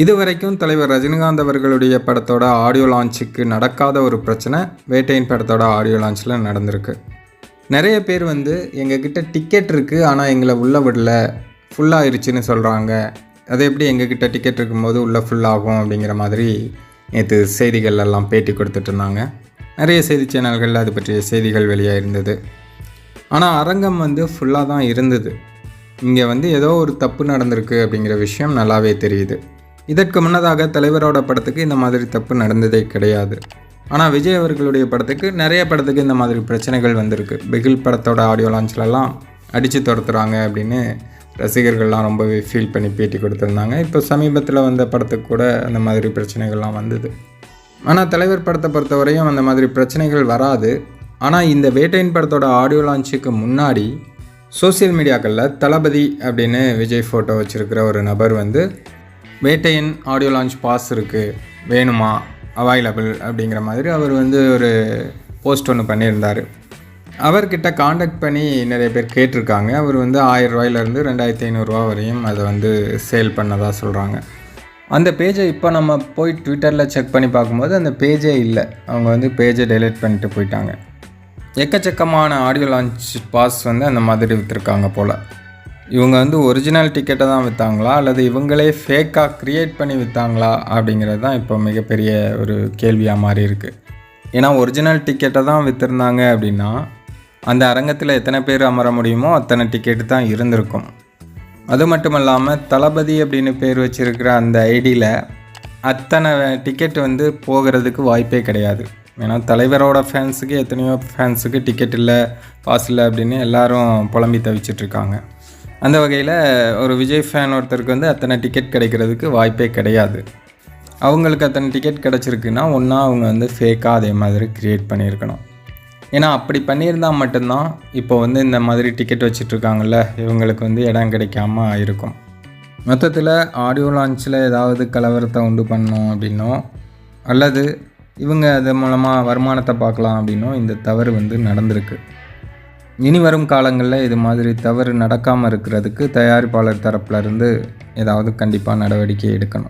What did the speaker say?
இதுவரைக்கும் தலைவர் ரஜினிகாந்த் அவர்களுடைய படத்தோட ஆடியோ லான்ச்சுக்கு நடக்காத ஒரு பிரச்சனை வேட்டையின் படத்தோட ஆடியோ லான்ச்சில் நடந்திருக்கு. நிறைய பேர் வந்து எங்ககிட்ட டிக்கெட் இருக்குது ஆனால் எங்களை உள்ளே விடல ஃபுல்லாகிருச்சுன்னு சொல்கிறாங்க அது எப்படி எங்ககிட்ட டிக்கெட் இருக்கும்போது உள்ளே ஃபுல்லாகும் அப்படிங்கிற மாதிரி நேற்று செய்திகளெல்லாம் பேட்டி கொடுத்துட்டு இருந்தாங்க. நிறைய செய்தி சேனல்களில் அது பற்றிய செய்திகள் வெளியாக இருந்தது ஆனால் அரங்கம் வந்து ஃபுல்லாக தான் இருந்தது. இங்கே வந்து ஏதோ ஒரு தப்பு நடந்திருக்கு அப்படிங்கிற விஷயம் நல்லாவே தெரியுது. இதற்கு முன்னதாக தலைவரோட படத்துக்கு இந்த மாதிரி தப்பு நடந்ததே கிடையாது. ஆனால் விஜய் அவர்களுடைய படத்துக்கு நிறைய படத்துக்கு இந்த மாதிரி பிரச்சனைகள் வந்திருக்கு. பிகில் படத்தோட ஆடியோ லான்ச்லலாம் அடித்து துரத்துறாங்க அப்படின்னு ரசிகர்கள்லாம் ரொம்பவே ஃபீல் பண்ணி பேட்டி கொடுத்துருந்தாங்க. இப்போ சமீபத்தில் வந்த படத்துக்கு கூட அந்த மாதிரி பிரச்சனைகள்லாம் வந்தது. ஆனால் தலைவர் படத்தை பொறுத்தவரையும் அந்த மாதிரி பிரச்சனைகள் வராது. ஆனால் இந்த வேட்டையின் படத்தோட ஆடியோ லான்ச்சுக்கு முன்னாடி சோசியல் மீடியாக்களில் தளபதி அப்படின்னு விஜய் ஃபோட்டோ வச்சுருக்கிற ஒரு நபர் வந்து வேட்டையின் ஆடியோ லான்ச் பாஸ் இருக்குது வேணுமா? அவைலபிள் அப்படிங்கிற மாதிரி அவர் வந்து ஒரு போஸ்ட் ஒன்று பண்ணியிருந்தார். அவர்கிட்ட காண்டாக்ட் பண்ணி நிறைய பேர் கேட்டிருக்காங்க. அவர் வந்து ஆயிரம் ரூபாயிலேருந்து ரெண்டாயிரத்தி ஐநூறுரூவா வரையும் அதை வந்து சேல் பண்ணதாக சொல்கிறாங்க அந்த பேஜை இப்போ நம்ம போய் ட்விட்டரில் செக் பண்ணி பார்க்கும்போது அந்த பேஜே இல்லை. அவங்க வந்து பேஜை டெலிட் பண்ணிட்டு போயிட்டாங்க. எக்கச்சக்கமான ஆடியோ லான்ச் பாஸ் வந்து அந்த மாதிரி விற்றுருக்காங்க போல். இவங்க வந்து ஒரிஜினல் டிக்கெட்டை தான் விற்றாங்களா அல்லது இவங்களே ஃபேக்காக க்ரியேட் பண்ணி விற்றாங்களா அப்படிங்கிறது தான் இப்போ மிகப்பெரிய ஒரு கேள்வியாக மாறி இருக்குது ஏன்னா ஒரிஜினல் டிக்கெட்டை தான் விற்றுருந்தாங்க அப்படின்னா அந்த அரங்கத்தில் எத்தனை பேர் அமர முடியுமோ அத்தனை டிக்கெட்டு தான் இருந்திருக்கும். அது மட்டும் இல்லாமல் தளபதி அப்படின்னு பேர் வச்சுருக்கிற அந்த ஐடியில் அத்தனை டிக்கெட் வந்து போகிறதுக்கு வாய்ப்பே கிடையாது. ஏன்னா தலைவரோட ஃபேன்ஸுக்கு எத்தனையோ ஃபேன்ஸுக்கு டிக்கெட் இல்லை பாஸ் இல்லை அப்படின்னு எல்லாரும் புலம்பி தவிச்சிட்ருக்காங்க அந்த வகையில் ஒரு விஜய் ஃபேன் ஒருத்தருக்கு வந்து அத்தனை டிக்கெட் கிடைக்கிறதுக்கு வாய்ப்பே கிடையாது. அவங்களுக்கு அத்தனை டிக்கெட் கிடச்சிருக்குன்னா ஒன்றா அவங்க வந்து ஃபேக்காக அதே மாதிரி க்ரியேட் பண்ணியிருக்கணும். ஏன்னா அப்படி பண்ணியிருந்தால் மட்டும்தான் இப்போ வந்து இந்த மாதிரி டிக்கெட் வச்சிட்ருக்காங்கல்ல இவங்களுக்கு வந்து இடம் கிடைக்காம இருக்கும் மொத்தத்தில் ஆடியோ லான்ச்சில் ஏதாவது கலவரத்தை உண்டு பண்ணோம் அப்படின்னோ அல்லது இவங்க அது மூலமாக வருமானத்தை பார்க்கலாம் அப்படின்னோ இந்த தவறு வந்து நடந்திருக்கு. இனி வரும் காலங்களில் இது மாதிரி தவறு நடக்காமல் இருக்கிறதுக்கு தயாரிப்பாளர் தரப்புல இருந்து ஏதாவது கண்டிப்பாக நடவடிக்கை எடுக்கணும்.